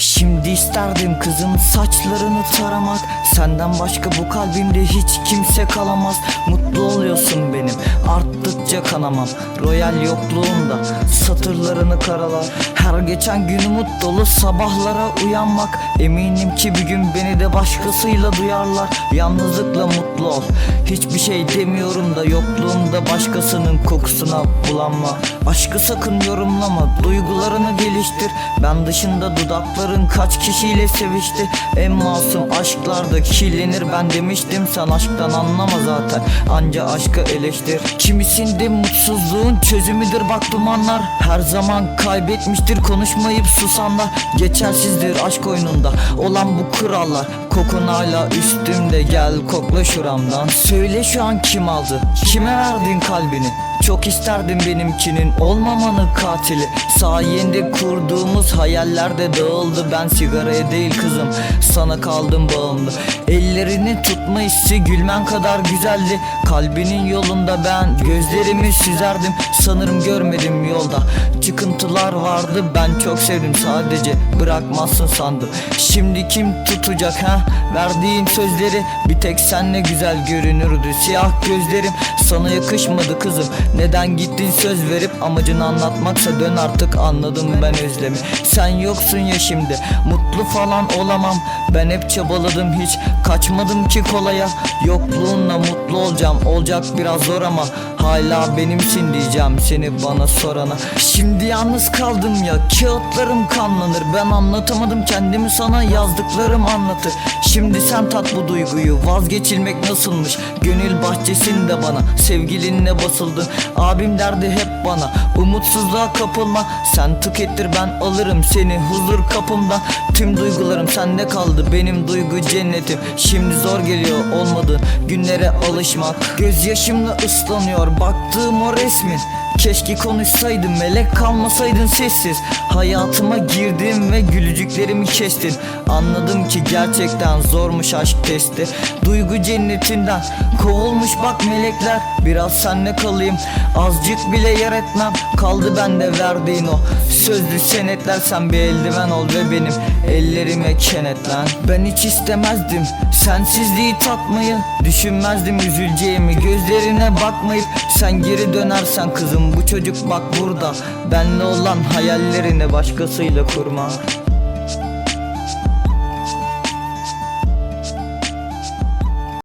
Şimdi isterdim kızın saçlarını taramak. Senden başka bu kalbimde hiç kimse kalamaz. Mutlu oluyorsun benim arttıkça kanamam. Royal yokluğunda satırlarını karalar. Her geçen gün umut dolu sabahlara uyanmak. Eminim ki bir gün beni de başkasıyla duyarlar. Yalnızlıkla mutlu ol. Hiçbir şey demiyorum da yokluğumda başkasının kokusuna bulanma. Aşkı sakın yorumlama duygularını geliştir. Ben dışında dudakların kaç kişiyle sevişti. En masum aşklarda kirlenir. Ben demiştim Sen aşktan anlama zaten. Anca aşkı eleştir. Kimisinde mutsuzluğun çözümüdür bak dumanlar. Her zaman kaybetmiştir konuşmayıp susanlar. Geçersizdir aşk oyununda olan bu kurallar. Kokun hala üstümde gel kokla şuramdan. Söyle şu an kim aldı? Kime verdin kalbini çok isterdim benimkinin olmamanı katili. Sayende kurduğumuz hayaller de dağıldı. Ben sigaraya değil kızım sana kaldım bağımlı. Ellerini tutma hissi gülmen kadar güzeldi. Kalbinin yolunda ben gözlerimi süzerdim. Sanırım görmedim yolda. Çıkıntılar vardı ben çok sevdim. Sadece Bırakmazsın sandım. Şimdi kim tutacak ha? Verdiğim sözleri. Bir tek senle güzel görünürdü. Siyah gözlerim sana yakışmadı kızım Neden gittin söz verip amacını anlatmaksa dön artık anladım ben özlemi. Sen yoksun ya şimdi mutlu falan olamam. Ben hep çabaladım hiç kaçmadım ki kolaya. Yokluğunla mutlu olacağım olacak biraz zor ama Hala benimsin diyeceğim seni bana sorana. Şimdi yalnız kaldım ya kağıtlarım kanlanır. Ben anlatamadım kendimi sana yazdıklarım anlatır. Şimdi sen tat bu duyguyu vazgeçilmek nasılmış? Gönül bahçesinde bana sevgilinle basıldın. Abim derdi hep bana umutsuzluğa kapılma. Sen tık ettir ben alırım seni huzur kapımdan. Tüm duygularım sende kaldı benim duygu cennetim. Şimdi zor geliyor olmadı günlere alışmak. Gözyaşımla ıslanıyor baktığım o resmin. Keşke konuşsaydın melek kalmasaydın sessiz. Hayatıma girdin ve gülücüklerimi kestin Anladım ki gerçekten zormuş aşk testi. Duygu cennetinden kovulmuş bak melekler. Biraz senle kalayım azıcık bile yer etmem. Kaldı bende verdiğin o sözlü senetler. Sen bir eldiven ol ve benim ellerime kenetlen. Ben hiç istemezdim sensizliği tatmayı. Düşünmezdim üzüleceğimi gözlerine bakmayıp Sen geri dönersen kızım bu çocuk bak burada. Benle olan hayallerini başkasıyla kurma